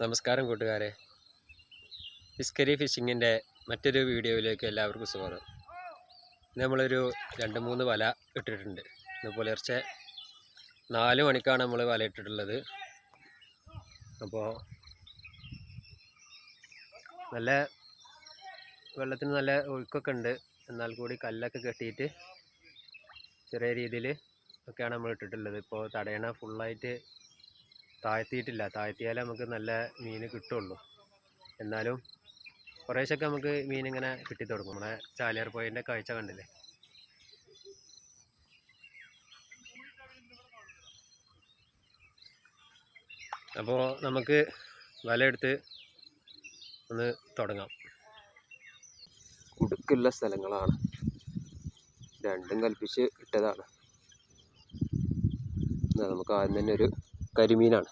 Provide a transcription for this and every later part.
നമസ്കാരം കൂട്ടുകാരെ. ഫിസ്കരി ഫിഷിങ്ങിന്റെ മറ്റൊരു വീഡിയോയിലേക്ക് എല്ലാവർക്കും സ്വാഗതം. നമ്മളൊരു രണ്ട് മൂന്ന് വല ഇട്ടിട്ടുണ്ട്. ഇന്ന് പുലർച്ചെ നാല് മണിക്കാണ് നമ്മൾ വല ഇട്ടിട്ടുള്ളത്. അപ്പോൾ നല്ല വെള്ളത്തിന് നല്ല ഒഴുക്കൊക്കെ ഉണ്ട്. എന്നാൽ കൂടി കല്ലൊക്കെ കെട്ടിയിട്ട് ചെറിയ രീതിയിൽ ഒക്കെയാണ് നമ്മൾ ഇട്ടിട്ടുള്ളത്. ഇപ്പോൾ തടയണ ഫുള്ളായിട്ട് താഴ്ത്തിയിട്ടില്ല. താഴ്ത്തിയാലേ നമുക്ക് നല്ല മീൻ കിട്ടുള്ളൂ. എന്നാലും കുറേശ്ശൊക്കെ നമുക്ക് മീൻ ഇങ്ങനെ കിട്ടിത്തുടങ്ങും. നമ്മുടെ ചാലിയാർ പോയിന്റെ കാഴ്ച കണ്ടില്ലേ? അപ്പോൾ നമുക്ക് വലയെടുത്ത് ഒന്ന് തുടങ്ങാം. കുടുക്കുള്ള സ്ഥലങ്ങളാണ്. രണ്ടും കൽപ്പിച്ച് ഇട്ടതാണ്. നമുക്ക് ആദ്യം തന്നെ ഒരു കരിമീനാണ്.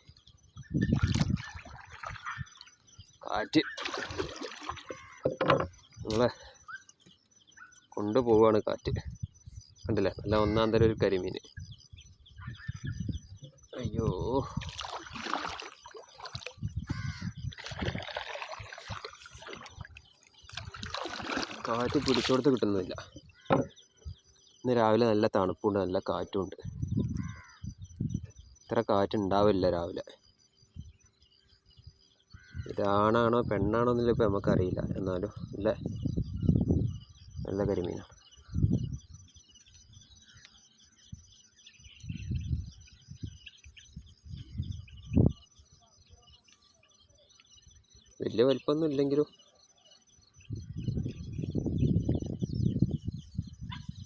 കാറ്റ് നമ്മളെ കൊണ്ടുപോവാണ് കാറ്റ്. കണ്ടില്ലേ? നല്ല ഒന്നാം തരം ഒരു കരിമീൻ. അയ്യോ. കാറ്റ് പിടിച്ചോടത്ത് കിട്ടുന്നില്ല. ഇന്ന് രാവിലെ നല്ല തണുപ്പുണ്ട് നല്ല കാറ്റുണ്ട്. ഇത്ര കാറ്റുണ്ടാവില്ല രാവിലെ. ഇതാണാണോ പെണ്ണാണോ എന്നില്ല ഇപ്പം നമുക്കറിയില്ല. എന്നാലും നല്ല നല്ല കരിമീനാണ്. വലിയ വലിപ്പമൊന്നും ഇല്ലെങ്കിലും.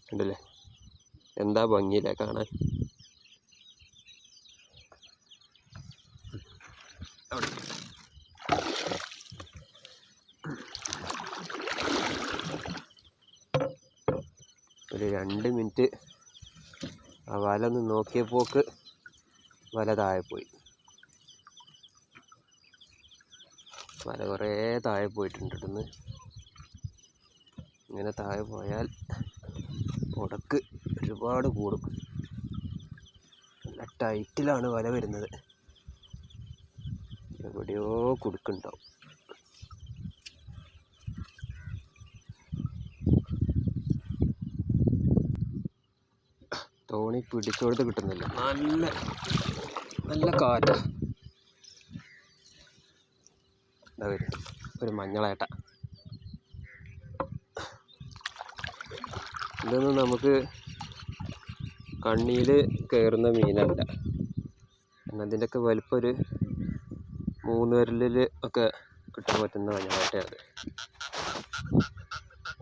ഉണ്ടല്ലേ? എന്താ ഭംഗിയില്ലേ കാണാൻ? അവിടെ. ഒരു രണ്ട് മിനിറ്റ് ആ വല ഒന്ന് നോക്കിയപ്പോക്ക് വല താഴെ പോയി. വല കുറേ താഴെ പോയിട്ടുണ്ട് ഇവിടുന്ന്. ഇങ്ങനെ താഴെ പോയാൽ ഉടക്ക് ഒരുപാട് കൂടും. നല്ല ടൈറ്റിലാണ് വല വരുന്നത്. എവിടെയോ കുടുക്കുണ്ടാവും. തോണി പിടിച്ചോടുത്ത് കിട്ടുന്നില്ല. നല്ല നല്ല കാറ്റാ. ഒരു മഞ്ഞളേട്ട ഇതൊന്നും നമുക്ക് കണ്ണിയിൽ കയറുന്ന മീനല്ല. എന്നതിന്റെയൊക്കെ വലിപ്പം ഒരു മൂന്ന് വിരലിൽ ഒക്കെ കിട്ടാൻ പറ്റുന്ന മഞ്ഞവാട്ടയാണ്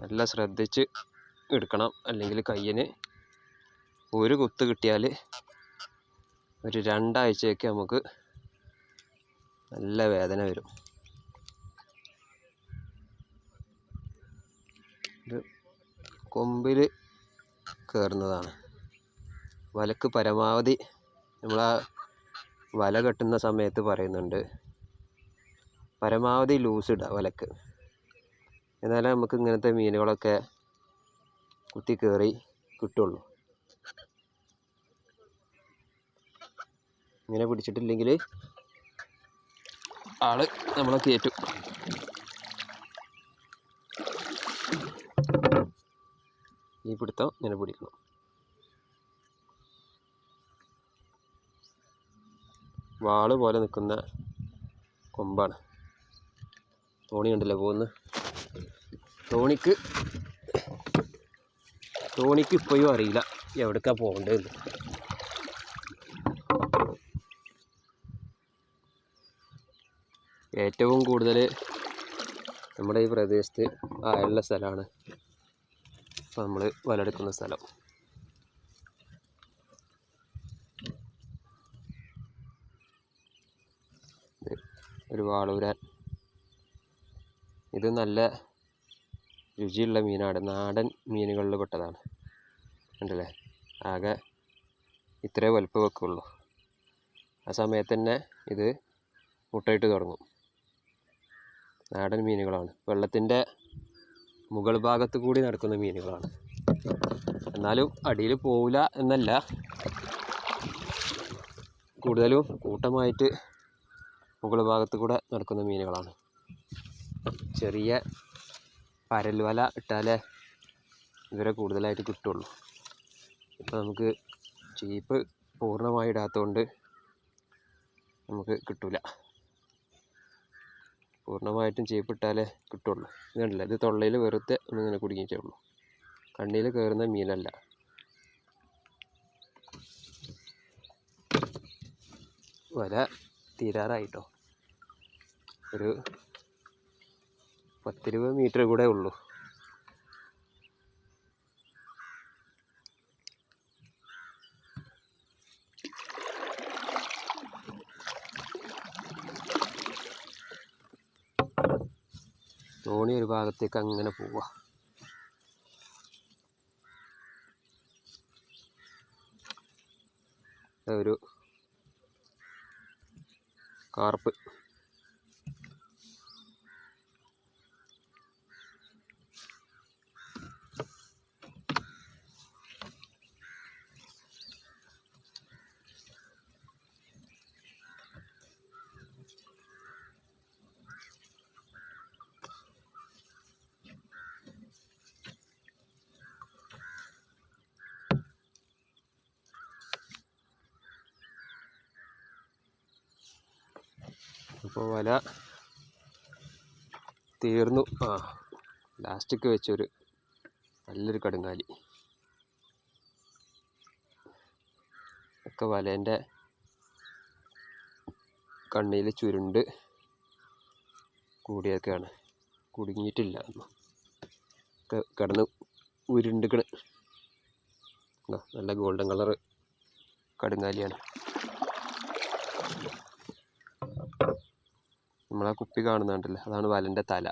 നല്ല ശ്രദ്ധിച്ച് എടുക്കണം. അല്ലെങ്കിൽ കയ്യിന് ഒരു കുത്ത് കിട്ടിയാൽ ഒരു രണ്ടാഴ്ചയൊക്കെ നമുക്ക് നല്ല വേദന വരും. ഇത് കൊമ്പിൽ കയറുന്നതാണ്. വലക്ക് പരമാവധി നമ്മൾ വല കെട്ടുന്ന സമയത്ത് പറയുന്നുണ്ട്. പരമാവധി ലൂസ് ഇടുക വലക്ക്. എന്നാലേ നമുക്ക് ഇങ്ങനത്തെ മീനുകളൊക്കെ കുത്തി കയറി കിട്ടുള്ളൂ. ഇങ്ങനെ പിടിച്ചിട്ടില്ലെങ്കിൽ ആൾ നമ്മളെ കയറ്റും ഈ പിടുത്തം ഇങ്ങനെ പിടിക്കണം. വാൾ പോലെ നിൽക്കുന്ന കൊമ്പാണ്. തോണി ഉണ്ടല്ലോ പോകുന്ന? തോണിക്ക് തോണിക്ക് ഇപ്പോഴും അറിയില്ല എവിടേക്കാ പോകേണ്ടതെന്ന് ഏറ്റവും കൂടുതൽ നമ്മുടെ ഈ പ്രദേശത്ത് ആയുള്ള സ്ഥലമാണ് നമ്മൾ വലെടുക്കുന്ന സ്ഥലം. ഒരു വാളൂരാൻ ഇത് നല്ല രുചിയുള്ള മീനാണ്. നാടൻ മീനുകളിൽ പെട്ടതാണ്. ഉണ്ടല്ലേ ആകെ ഇത്രേ വലുപ്പം വെക്കുള്ളൂ. ആ സമയത്ത് തന്നെ ഇത് മുട്ടയിട്ട് തുടങ്ങും. നാടൻ മീനുകളാണ്. വെള്ളത്തിന്റെ മുകൾ ഭാഗത്ത് കൂടി നടക്കുന്ന മീനുകളാണ്. എന്നാലും അടിയിൽ പോവില്ല എന്നല്ല. കൂടുതലും കൂട്ടമായിട്ട് മുകൾ ഭാഗത്ത് കൂടെ നടക്കുന്ന മീനുകളാണ്. ചെറിയ പരൽ വല ഇട്ടാലേ ഇവരെ കൂടുതലായിട്ട് കിട്ടുള്ളൂ. ഇപ്പോൾ നമുക്ക് ചീപ്പ് പൂർണമായി ഇടാത്തതുകൊണ്ട് നമുക്ക് കിട്ടില്ല പൂർണമായിട്ടും ചീപ്പ് ഇട്ടാലേ കിട്ടുള്ളൂ. ഇത് കണ്ടില്ല? ഇത് തൊള്ളയിൽ വെറുതെ ഒന്നിങ്ങനെ കുടുങ്ങിയിട്ടേ ഉള്ളൂ. കണ്ണിയിൽ കയറുന്ന മീനല്ല. വല തീരാറായിട്ടോ? ഒരു പത്തിരുപത് മീറ്റർ കൂടെ ഉള്ളൂ. തോണി ഒരു ഭാഗത്തേക്ക് അങ്ങനെ പോവാ. ഒരു കാർപ്പ്. അപ്പോൾ വല തീർന്നു. ആ ലാസ്റ്റൊക്കെ വെച്ചൊരു നല്ലൊരു കടുങ്ങാലി ഒക്കെ വലേന്റെ കണ്ണിയിൽ ചുരുണ്ട് കൂടിയൊക്കെയാണ് കുടുങ്ങിയിട്ടില്ല. ഒക്കെ കിടന്ന് ഉരുണ്ടിക്കണ്. നല്ല ഗോൾഡൻ കളർ കടുങ്ങാലിയാണ് നമ്മളാ കുപ്പി കാണുന്നുണ്ടല്ലോ അതാണ് വലന്റെ തല.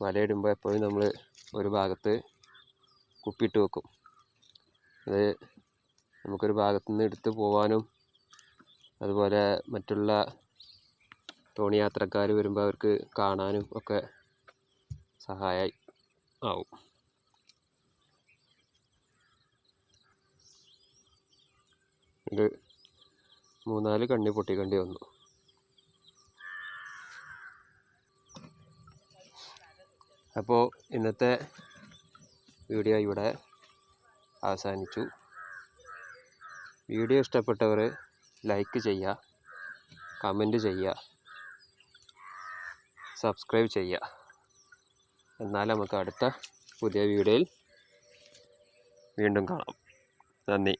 വലയിടുമ്പോൾ എപ്പോഴും നമ്മൾ ഒരു ഭാഗത്ത് കുപ്പിയിട്ട് വെക്കും. അത് നമുക്കൊരു ഭാഗത്ത് നിന്ന് എടുത്ത് പോവാനും അതുപോലെ മറ്റുള്ള തോണി യാത്രക്കാർ വരുമ്പോൾ അവർക്ക് കാണാനും ഒക്കെ സഹായമായി ആവും. ഇത് മൂന്നാൽ കണ്ണി പൊട്ടിക്കേണ്ടി വന്നു. അപ്പോൾ ഇന്നത്തെ വീഡിയോ ഇവിടെ അവസാനിച്ചു. വീഡിയോ ഇഷ്ടപ്പെട്ടവർ ലൈക്ക് ചെയ്യുക കമന്റ് ചെയ്യുക സബ്സ്ക്രൈബ് ചെയ്യുക എന്നാൽ നമുക്ക് അടുത്ത പുതിയ വീഡിയോയിൽ വീണ്ടും കാണാം. നന്ദി.